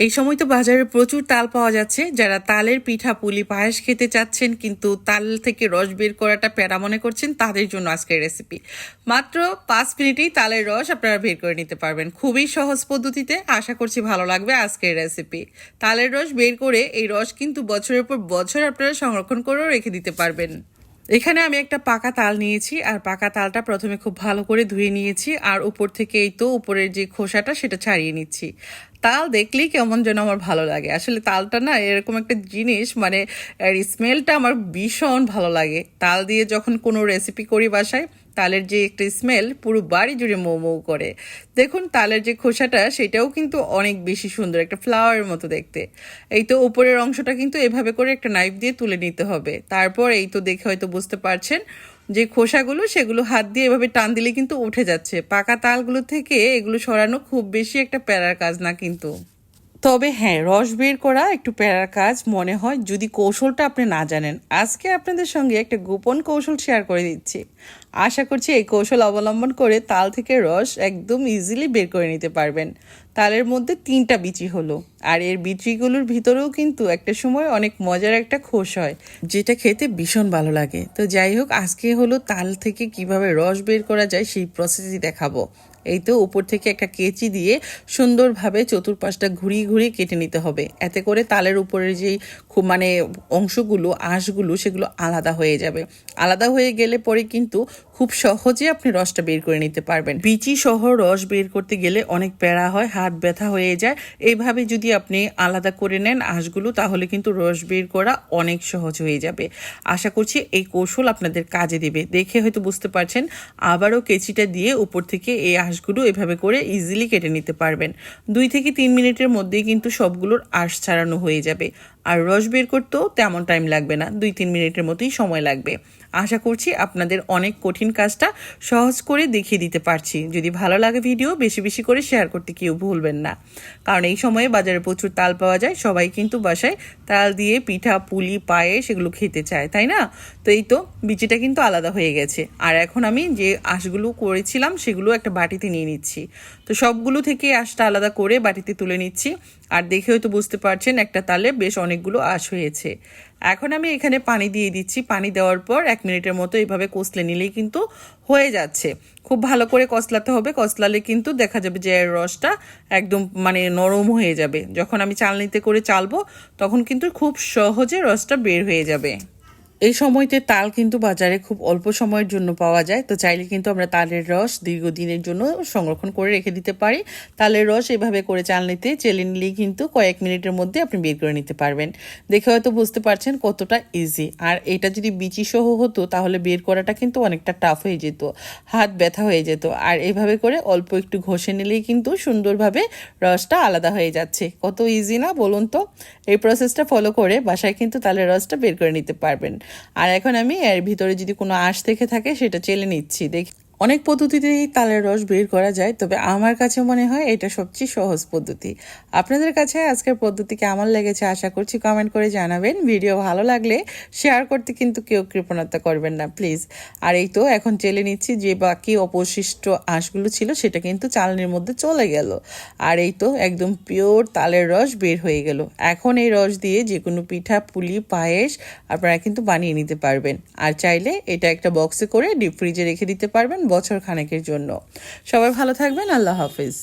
এই সময় তো বাজারে প্রচুর তাল পাওয়া যাচ্ছে। যারা তালের পিঠা, পুলি, পায়েস খেতে চাচ্ছেন কিন্তু তাল থেকে রস বের করাটা প্যারা মনে করছেন, তাদের জন্য আজকের রেসিপি মাত্র পাঁচ মিনিটেই তালের রস আপনারা বের করে নিতে পারবেন। খুবই সহজ পদ্ধতিতে আশা করছি ভালো লাগবে আজকের রেসিপি তালের রস বের করে এই রস কিন্তু বছরের পর বছর আপনারা সংরক্ষণ করেও রেখে দিতে পারবেন। এখানে আমি একটা পাকা তাল নিয়েছি, আর পাকা তালটা প্রথমে খুব ভালো করে ধুয়ে নিয়েছি, আর উপর থেকে এই তো উপরের যে খোসাটা সেটা ছাড়িয়ে নিচ্ছি। তাল দেখলেই কেমন যেন আমার ভালো লাগে। আসলে তালটা না এরকম একটা জিনিস মানে স্মেলটা আমার ভীষণ ভালো লাগে। তাল দিয়ে যখন কোনো রেসিপি করি বাসায় তালের যে একটা স্মেল পুরো বাড়ি জুড়ে মৌ মৌ করে। দেখুন, তালের যে খোসাটা, সেটাও কিন্তু অনেক বেশি সুন্দর, একটা ফ্লাওয়ারের মতো দেখতে। এই তো উপরের অংশটা কিন্তু এভাবে করে একটা নাইফ দিয়ে তুলে নিতে হবে। তারপর এই তো দেখে হয়তো বুঝতে পারছেন যে খোসাগুলো, সেগুলো হাত দিয়ে এভাবে টান দিলে কিন্তু উঠে যাচ্ছে। পাকা তালগুলো থেকে এগুলো সরানো খুব বেশি একটা প্যারার কাজ না কিন্তু। তবে হ্যাঁ রস বের করা একটু প্যারার কাজ মনে হয় যদি কৌশলটা আপনি না জানেন। আজকে আপনাদের সঙ্গে একটা গোপন কৌশল শেয়ার করে দিচ্ছি। আশা করছি এই কৌশল অবলম্বন করে তাল থেকে রস একদম ইজিলি বের করে নিতে পারবেন। তালের মধ্যে তিনটা বিচি হলো। আর এর বিচিগুলোর ভিতরেও কিন্তু একটা সময় অনেক মজার একটা খোস হয়, যেটা খেতে ভীষণ ভালো লাগে। তো যাই হোক, আজকে হলো তাল থেকে কীভাবে রস বের করা যায় সেই প্রসেসই দেখাবো। এই তো উপর থেকে একটা কেচি দিয়ে সুন্দরভাবে চতুর্পাশটা ঘুরিয়ে ঘুরিয়ে কেটে নিতে হবে। এতে করে তালের উপরের যেই খুব মানে অংশগুলো, আঁশগুলো, সেগুলো আলাদা হয়ে যাবে। আলাদা হয়ে গেলে পরে কিন্তু খুব সহজে আপনি রসটা বের করে নিতে পারবেন। বিচি সহ রস বের করতে গেলে অনেক প্যারা হয়, হাত ব্যথা হয়ে যায়। এইভাবে যদি আপনি আলাদা করে নেন আঁশগুলো, তাহলে কিন্তু রস বের করা অনেক সহজ হয়ে যাবে। আশা করছি এই কৌশল আপনাদের কাজে দেবে। দেখে হয়তো বুঝতে পারছেন। আবারও কেচিটা দিয়ে উপর থেকে এই আঁশগুলো এভাবে করে ইজিলি কেটে নিতে পারবেন। দুই থেকে তিন মিনিটের মধ্যেই কিন্তু সবগুলোর আঁশ ছাড়ানো হয়ে যাবে। আর রস বের করতেও তেমন টাইম লাগবে না। দুই, তিন মিনিটের মতোই সময় লাগবে। আশা করছি আপনাদের অনেক কঠিন কাজটা সহজ করে দেখিয়ে দিতে পারছি। যদি ভালো লাগে ভিডিও বেশি বেশি করে শেয়ার করতে কেউ ভুলবেন না। কারণ এই সময়ে বাজারে প্রচুর তাল পাওয়া যায়, সবাই কিন্তু বাসায় তাল দিয়ে পিঠা, পুলি পায়ে সেগুলো খেতে চায়, তাই না? তো এই তো, বিচিটা কিন্তু আলাদা হয়ে গেছে। আর এখন আমি যে আঁশগুলো করেছিলাম, সেগুলো একটা বাটিতে নিয়ে নিচ্ছি। তো সবগুলো থেকে আঁশটা আলাদা করে বাটিতে তুলে নিচ্ছি। আর দেখে হয়তো বুঝতে পারছেন, একটা তালে বেশ অনেকগুলো আঁশ হয়েছে। এখন আমি এখানে পানি দিয়ে দিচ্ছি। পানি দেওয়ার পর এক মিনিটের মতো এইভাবে কষলে নিলেই কিন্তু হয়ে যাচ্ছে। খুব ভালো করে কষলাতে হবে। কষলালে কিন্তু দেখা যাবে যে এর রসটা একদম মানে নরম হয়ে যাবে। যখন আমি চালনিতে করে চালবো, তখন কিন্তু খুব সহজে রসটা বের হয়ে যাবে। এই সময়তে তাল কিন্তু বাজারে খুব অল্প সময়ের জন্য পাওয়া যায়। তো চাইলে কিন্তু আমরা তালের রস দীর্ঘদিনের জন্য সংরক্ষণ করে রেখে দিতে পারি। তালের রস এভাবে করে চালনিতে চেলে নিলেই কিন্তু কয়েক মিনিটের মধ্যে আপনি বের করে নিতে পারবেন। দেখে হয়তো বুঝতে পারছেন কতটা ইজি আর এটা যদি বিচি সহ হতো, তাহলে বের করাটা কিন্তু অনেকটা টাফ হয়ে যেত। হাত ব্যথা হয়ে যেত। আর এভাবে করে অল্প একটু ঘষে নিলেই কিন্তু সুন্দরভাবে রসটা আলাদা হয়ে যাচ্ছে। কত ইজি না বলুন তো? এই প্রসেসটা ফলো করে বাসায় কিন্তু তালের রসটা বের করে নিতে পারবেন। আর এখন আমি এর ভিতরে যদি কোনো আঁশ দেখে থাকে সেটা চেলে নিচ্ছি দেখি। অনেক পদ্ধতিতেই তালের রস বের করা যায়, তবে আমার কাছে মনে হয় এটা সবচেয়ে সহজ পদ্ধতি। আপনাদের কাছে আজকের পদ্ধতি কেমন লেগেছে আশা করছি কমেন্ট করে জানাবেন। ভিডিও ভালো লাগলে শেয়ার করতে কিন্তু কেউ কৃপণতা করবেন না প্লিজ আর এই তো এখন চেলে নিচ্ছি যে বাকি অবশিষ্ট আঁশগুলো ছিল সেটা কিন্তু চালনির মধ্যে চলে গেল। আর এই তো একদম পিওর তালের রস বের হয়ে গেল। এখন এই রস দিয়ে যে কোনো পিঠা, পুলি, পায়েস আপনারা কিন্তু বানিয়ে নিতে পারবেন। আর চাইলে এটা একটা বক্সে করে ডিপ ফ্রিজে রেখে দিতে পারবেন বছর খানেকের জন্য। সবাই ভালো থাকবেন আল্লাহ হাফিজ।